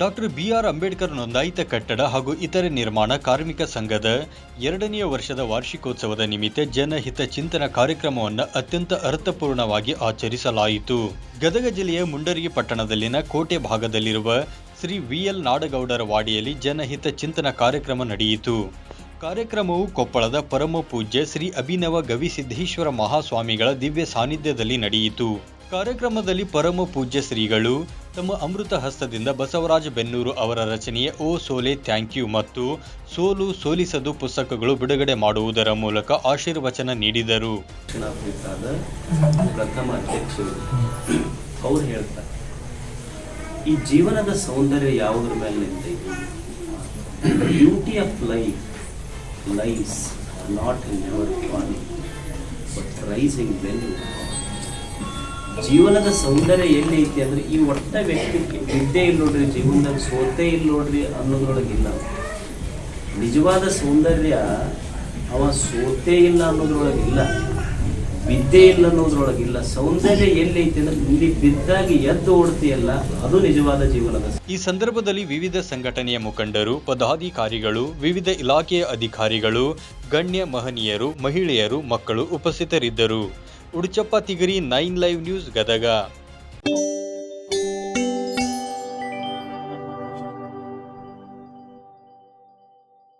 Doctor B R Ambedkar ನೋಂದಾಯಿತ ಕಟ್ಟಡ ಹಾಗೂ ಇತರೆ ನಿರ್ಮಾಣ ಕಾರ್ಮಿಕ ಸಂಘದ ಎರಡನೆಯ ವರ್ಷದ ವಾರ್ಷಿಕೋತ್ಸವದ ನಿಮಿತ್ತ ಜನಹಿತ ಚಿಂತನ ಕಾರ್ಯಕ್ರಮವನ್ನು ಅತ್ಯಂತ ಅರ್ಥಪೂರ್ಣವಾಗಿ ಆಚರಿಸಲಾಯಿತು. ಗದಗ ಜಿಲ್ಲೆಯ ಮುಂಡರಗಿ ಪಟ್ಟಣದಲ್ಲಿನ ಕೋಟೆ ಭಾಗದಲ್ಲಿರುವ ಶ್ರೀ ವಿಎಲ್ ನಾಡಗೌಡರ ವಾಡಿಯಲ್ಲಿ ಜನಹಿತ ಚಿಂತನ ಕಾರ್ಯಕ್ರಮ ನಡೆಯಿತು. ಕಾರ್ಯಕ್ರಮವು ಕೊಪ್ಪಳದ ಪರಮ ಪೂಜ್ಯ ಶ್ರೀ ಅಭಿನವ ಗವಿಸಿದ್ದೇಶ್ವರ ಮಹಾಸ್ವಾಮಿಗಳ ದಿವ್ಯ ಸಾನ್ನಿಧ್ಯದಲ್ಲಿ ನಡೆಯಿತು. ಕಾರ್ಯಕ್ರಮದಲ್ಲಿ ಪರಮ ಪೂಜ್ಯ ಶ್ರೀಗಳು, ತಮ್ಮ ಅಮೃತ ಹಸ್ತದಿಂದ ಬಸವರಾಜ ಬೆನ್ನೂರು ಅವರ ರಚನೆಯ ಓ ಸೋಲೆ, ಥ್ಯಾಂಕ್ ಯು ಮತ್ತು ಸೋಲು ಸೋಲಿಸದು ಪುಸ್ತಕಗಳು ಬಿಡುಗಡೆ ಮಾಡುವುದರ ಮೂಲಕ ಆಶೀರ್ವಚನ ನೀಡಿದರು. ಪ್ರಥಮ ಅಧ್ಯಕ್ಷರು ಈ ಜೀವನದ ಸೌಂದರ್ಯ ಯಾವುದ್ರ ಮೇಲೆ beauty of life lies not in your but rising ಜೀವನದ ಸೌಂದರ್ಯ ಎಲ್ಲಿ ಐತಿ ಅಂದ್ರೆ ಈ ಒಟ್ಟ ವ್ಯಕ್ತಿ ವಿದ್ಯೆ ಇಲ್ಲ ನೋಡ್ರಿ, ಜೀವನದಾಗ ಸೋತೆ ಇಲ್ಲ ನೋಡ್ರಿ ಅನ್ನೋದ್ರೊಳಗಿಲ್ಲ. ನಿಜವಾದ ಸೌಂದರ್ಯ ಅವ ಸೋತೆ ಇಲ್ಲ ಅನ್ನೋದ್ರೊಳಗಿಲ್ಲ, ವಿದ್ಯೆ ಇಲ್ಲ ಅನ್ನೋದ್ರೊಳಗಿಲ್ಲ. ಸೌಂದರ್ಯ ಎಲ್ಲಿ ಐತಿ ಅಂದ್ರೆ ಇಲ್ಲಿ ಬಿದ್ದಾಗಿ ಎದ್ದು ಓಡ್ತಿಯಲ್ಲ, ಅದು ನಿಜವಾದ ಜೀವನದ ಈ ಸಂದರ್ಭದಲ್ಲಿ ವಿವಿಧ ಸಂಘಟನೆಯ ಮುಖಂಡರು, ಪದಾಧಿಕಾರಿಗಳು, ವಿವಿಧ ಇಲಾಖೆಯ ಅಧಿಕಾರಿಗಳು, ಗಣ್ಯ ಮಹನೀಯರು, ಮಹಿಳೆಯರು, ಮಕ್ಕಳು ಉಪಸ್ಥಿತರಿದ್ದರು. Uduchappa Tigari nine live news Gadag